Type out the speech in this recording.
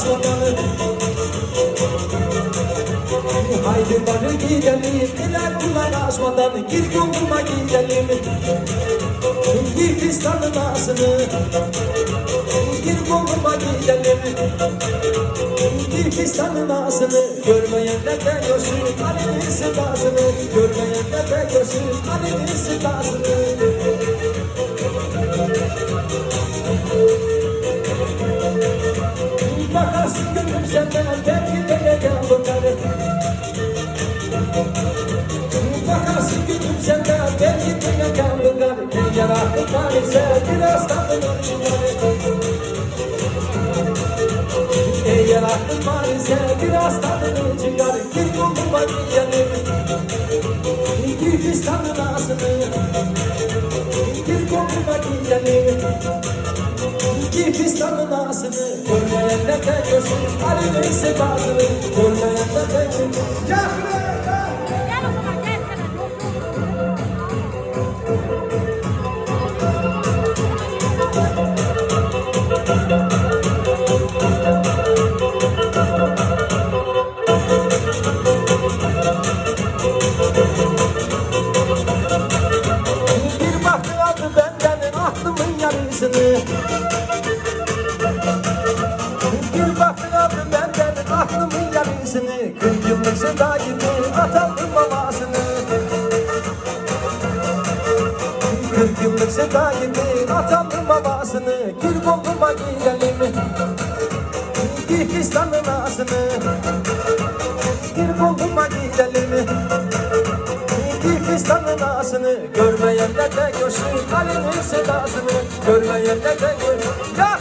asmadan Haydi bana gidelim Diler kulak asmadan Gir yoluma gidelim Gir fistanın ağzını Gir yoluma gidelim Bir fistanın ağzını Görmeyenler de görsün Ali'nin sedasını Görmeyenler de görsün Ali'nin sedasını Bakarsın gönlüm senden Belki de gel bakarım Bakarsın gönlüm senden Belki de gel bakarım Gel aklımdan ise Biraz eğer aklın var ise biraz tadını çıkar Bir gidelim Bir fistanın ağzını Bir yoluma gidelim İki fistanın ağzını Görmeyenler de görsün Ali'nin sedasını Görmeyenler de görsün Yakın Gel Kırk yıllık sevda gibi atalım babasını Gül koluma giyelim. Bir fistanın ağzını Bir koluma gidelim bir fistanın ağzını Görmeyenler de görsün Ali'nin sedasını Görmeyenler de görsün Ya